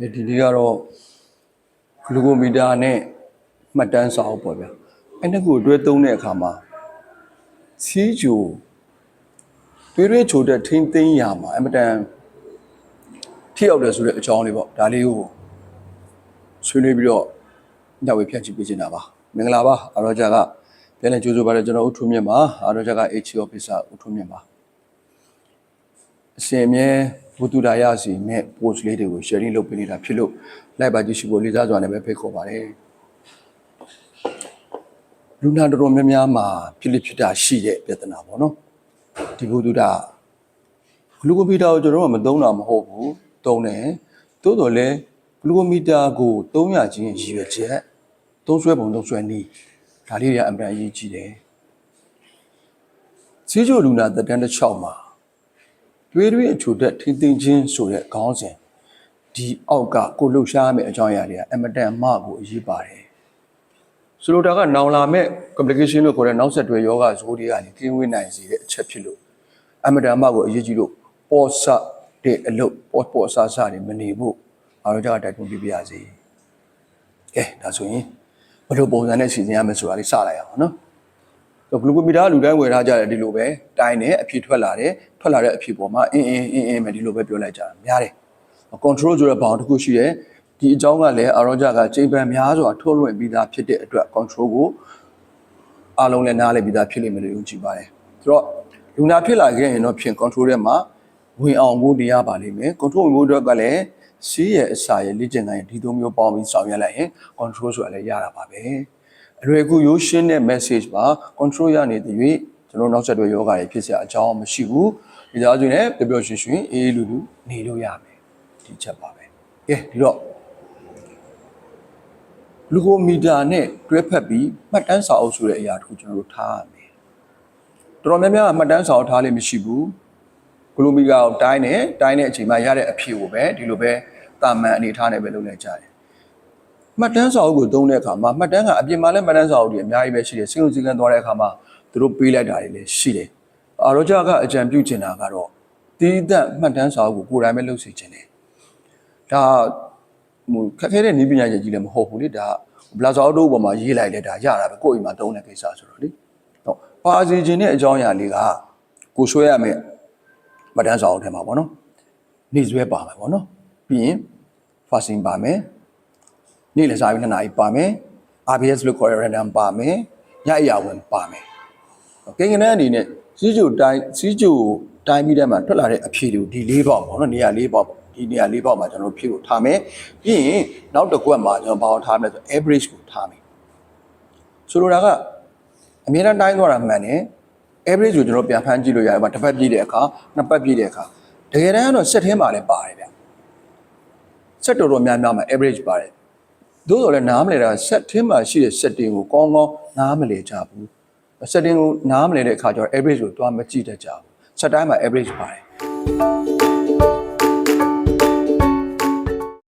ဒီဒီလေးကတော့ဂလူကိုမီတာနဲ့မှတ်တမ်းစာအုပ်ပေါ့ဗျာအဲ့နှစ်ခုကိုတွဲသုံးတဲ့အခါမှာစီးဂျိုတွေးတွေးချိုတဲ့ထိမ့်သိမ်းရမှာအမတန်ထိရောက်တယ်ဆိုတဲ့အကြောင်းလေးပေါ့ဒါလေးကိုဆွေးနွေးပြီးတော့ညဝေဖြန့်ချိပေးချင်တာပါမင်္ဂလာပါအရောဂျာကပြန်လည်ကြိုးစားပါတယ်ကျွန်တော်ဦးထွန်းမြင့်ပါအရောဂျာက HC officer ဦးထွန်းမြင့်ပါ အရှင်အမြဲဘုသူဒါရစီနဲ့ post လေးတွေကို sharing လုပ်ပေးနေတာဖြစ်လို့ like ပါကြည့်ရှုဖို့လေးစားစွာနဲ့ပဲဖိတ်ခေါ်ပါတယ်လူနာတော်တော်များများမှာဖြစ်လိဖြစ်တာရှိတဲ့ပြဿနာပေါ့နော်ဒီဘုသူဒါဂလူကိုမီတာကိုကျွန်တော်တို့ကမသုံးတာမဟုတ်ဘူးသုံးတယ်သို့တော်လည်းဂလူကိုမီတာကိုသုံးရခြင်းရည်ရွယ်ချက်သုံးဆွဲပုံသုံးဆွဲနည်းဒါလေးတွေကအမှန်တန်အရေးကြီးတယ်စီးချိုလူနာသက်တမ်းတစ်ချောက်မှာ တွေးတွေးအချိုတက်ထင်းထင်းချင်းဆိုတဲ့ခေါင်းစဉ်ဒီအောက်ကကိုလှုပ်ရှားမယ့်အကြောင်းအရာတွေကအမတန်အမကိုအရေးပါတယ်ဆိုလိုတာကနောင်လာမဲ့ complication လို့ခေါ်တဲ့နောက်ဆက်တွဲယောဂဇိုးတွေကနေကင်းဝေးနိုင်စေတဲ့အချက်ဖြစ်လို့အမတန်အမကိုအရေးကြီးလို့ပေါ်ဆတဲ့အလုပ်ပေါ်ပေါ်ဆဆတွေမနေဖို့အားလုံးကြတိုက်တွန်းပြပြရစီကဲဒါဆိုရင်ဘယ်လိုပုံစံနဲ့စီစဉ်ရမလဲဆိုတာလေးစလိုက်အောင်နော်ဆိုဂလူကိုမီတာကလူတိုင်းဝယ်ထားကြတယ်ဒီလိုပဲ တိုင်းတယ်အဖြေထွက်လာတယ်ထွက်လာတဲ့အဖြေပေါ်မှာအင်းအင်းအင်းအင်းပဲဒီလိုပဲပြောလိုက်ကြတာများတယ် control ဆိုတဲ့ဘောင်တစ်ခုရှိတယ်ဒီအကြောင်းကလည်းအရောကြကချိန်ပန်များစွာထုတ်လွှင့်ပြီးသားဖြစ်တဲ့အတွက် control ကိုအားလုံးလည်းနားလည်ပြီးသားဖြစ်လိမ့်မယ်လို့ယုံကြည်ပါတယ်ဆိုတော့လူနာဖြစ်လာခဲ့ရင်တော့ဖြင့် control ထဲမှာဝင်အောင်ဖို့တရားပါလိမ့်မယ် control ဝင်ဖို့အတွက်ကလည်းစီးရဲ့အစာရဲ့လေ့ကျင့်ခန်းရဲ့ဒီသုံးမျိုးပေါင်းပြီးဆောင်ရွက်လိုက်ရင် control ဆိုတာလည်းရတာပါပဲအလွယ်ကူရိုးရှင်းတဲ့ message ပါ control ရနေတဲ့၍ ကျွန်တော်နောက်ဆက်တွဲယောဂါတွေဖြစ်စရာအကြောင်းမရှိဘူးမိသားစုနဲ့ပျော်ပျော်ရွှင်ရွှင်အေးလူလူနေလို့ရမယ်ဒီချက်ပါပဲကဲဒီတော့လူကိုမီတာနဲ့တွဲဖက်ပြီးမှတ်တမ်းစာအုပ်ဆိုတဲ့အရာတစ်ခုကျွန်တော်တို့ထားရမယ်တော်တော်များများမှတ်တမ်းစာအုပ်ထားလို့မရှိဘူးဂလိုမီတာကိုတိုင်းတယ်တိုင်းတဲ့အချိန်မှာရတဲ့အဖြစ်ကိုပဲဒီလိုပဲတာမန်အနေထားနဲ့ပဲလုပ်နေကြတယ်မှတ်တမ်းစာအုပ်ကိုသုံးတဲ့အခါမှာမှတ်တမ်းကအပြင်မှာလည်းမှတ်တမ်းစာအုပ်တွေအများကြီးပဲရှိတယ်စဉ်းလုံးစည်းကမ်းသွားတဲ့အခါမှာ သူတို့ပေးလိုက်တာတွေလည်းရှိတယ်အာရောဂျာကအကြံပြုချင်တာကတော့တီးသက်မှတ်တမ်းစာအုပ်ကိုကိုယ်တိုင်ပဲလုပ်စီချင်တယ်ဒါဟိုခက်ခဲတဲ့နည်းပညာကြီးလည်းမဟုတ်ဘူးလေဒါဘလာဇာအုပ်တို့ပေါ်မှာရေးလိုက်လဲဒါရတာပဲကိုယ့်အိမ်မှာသုံးတဲ့ကိစ္စဆိုတော့လေဟုတ်ပါစီခြင်းတဲ့အကြောင်းအရာလေးကကိုဆွဲရမယ်မတန်းစာအုပ်ထဲမှာပေါ့နော်နေဆွဲပါမယ်ပေါ့နော်ပြီးရင် fasting ပါမယ်နေ့လည်စာပြီး2နာရီပါမယ် RBS လို့ခေါ်ရ random ပါမယ်ညအရာဝင်ပါမယ် ကိန်းကနန်းအနေနဲ့စီးကျူတိုင်းစီးကျူတိုင်းပြီးတဲ့မှာထွက်လာတဲ့အဖြေတွေကိုဒီ၄ပေါက်ပေါ့နော်နေရာ၄ပေါက်ဒီနေရာ၄ပေါက်မှာကျွန်တော်တို့ဖြေဖို့ထားမယ်ပြီးရင်နောက်တစ်ကွက်မှာကျွန်တော်ဘာအောင်ထားမလဲဆို average ကိုထားမယ်ဆိုလိုတာကအမြဲတမ်းတိုင်းသွားတာမှန်တယ် average ကိုကျွန်တော်ပြန်ဖမ်းကြည့်လို့ရတယ်။တစ်ပတ်ပြည့်တဲ့အခါနှစ်ပတ်ပြည့်တဲ့အခါတကယ်တမ်းကတော့ set ထဲမှာလည်းပါတယ်ဗျ။ set တော်တော်များများမှာ average ပါတယ်။သို့တော်လည်းနားမလဲတာ set ထဲမှာရှိတဲ့ setting ကိုကောင်းကောင်းနားမလဲကြဘူး။ setting ကိုနားမလဲတဲ့အခါကျတော့ average ကိုသွားမကြည့်တတ်ကြဘူး။ set တိုင်းမှာ average ပါတယ်